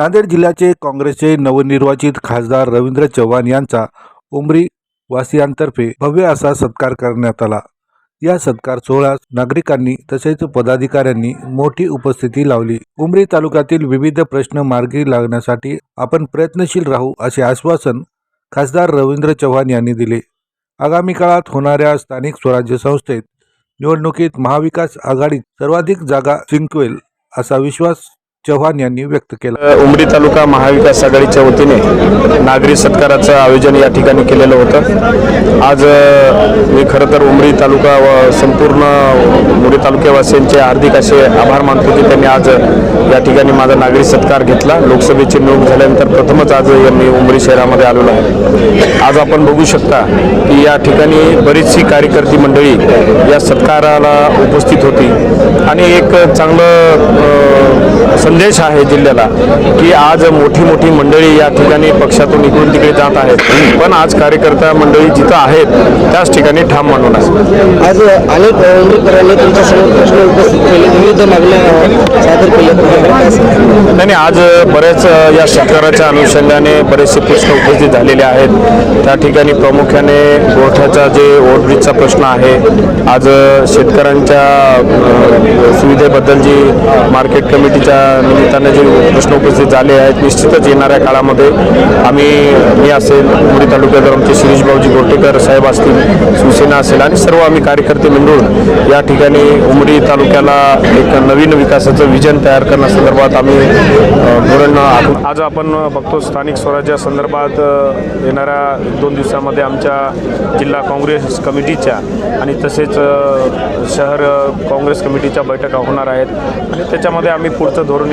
नांदेड जिल्ह्याचे काँग्रेसचे नवनिर्वाचित खासदार रवींद्र चव्हाण यांचा उमरी वासियांतर्फे भव्य असा सत्कार करण्यात आला. या सत्कार सोहळ्यास नागरिकांनी तसेच पदाधिकाऱ्यांनी मोठी उपस्थिती लावली. उमरी तालुक्यातील विविध प्रश्न मार्गी लागण्यासाठी आपण प्रयत्नशील राहू असे आश्वासन खासदार रवींद्र चव्हाण यांनी दिले. आगामी काळात होणाऱ्या स्थानिक स्वराज्य संस्थेत निवडणुकीत महाविकास आघाडीत सर्वाधिक जागा जिंकवेल असा विश्वास चव्हाण यांनी व्यक्त केला. उमरी तालुका महाविकास आघाडीच्या वतीने नागरी सत्काराचं आयोजन या ठिकाणी केलेलं होतं. आज मी खरं तर उमरी तालुका व संपूर्ण तालुक्यावासियांचे हार्दिक असे आभार मानतो की त्यांनी आज या ठिकाणी माझा नागरी सत्कार घेतला. लोकसभेची निवडणूक झाल्यानंतर प्रथमच आज मी उमरी शहरामध्ये आलेलो आहे. आज आपण बघू शकता की या ठिकाणी बरीचशी कार्यकर्ती मंडळी या सत्काराला उपस्थित होती. आणि एक चांगलं संदेश आहे जिल्ह्याला की आज मोठी मोठी मंडळी या ठिकाणी पक्षातून इकडून तिकडे जात आहेत. पण आज कार्यकर्ता मंडळी जिथं आहेत त्याच ठिकाणी ठाम मानून आज अनेक उमेदवारांनी तुमच्यासमोर प्रश्न उपस्थित केले नाही आज बऱ्याच या शेतकऱ्याच्या अनुषंगाने बरेचसे प्रश्न उपस्थित झालेले आहेत. त्या ठिकाणी प्रामुख्याने गोठ्याचा जे ओव्हरब्रिजचा प्रश्न आहे आज शेतकऱ्यांच्या सुविधेबद्दल जी मार्केट कमिटीच्या निमित्ताने जे प्रश्न उपस्थित झाले आहेत निश्चितच येणाऱ्या काळामध्ये आम्ही मी असेल उमरी तालुक्यात आमचे शिरीष भाऊजी गोटेकर साहेब असतील शिवसेना असेल आणि सर्व आम्ही कार्यकर्ते मिळून या ठिकाणी उमरी तालुक्याला एक नवीन विकासाचं विजन तयार करण्यासंदर्भात आम्ही धोरण आखून आज आपण बघतो स्थानिक स्वराज्या संदर्भात येणाऱ्या दोन दिवसामध्ये आमच्या जिल्हा काँग्रेस कमिटीच्या आणि तसेच शहर काँग्रेस कमिटीच्या बैठका होणार आहेत. आणि त्याच्यामध्ये आम्ही पुढचं धोरण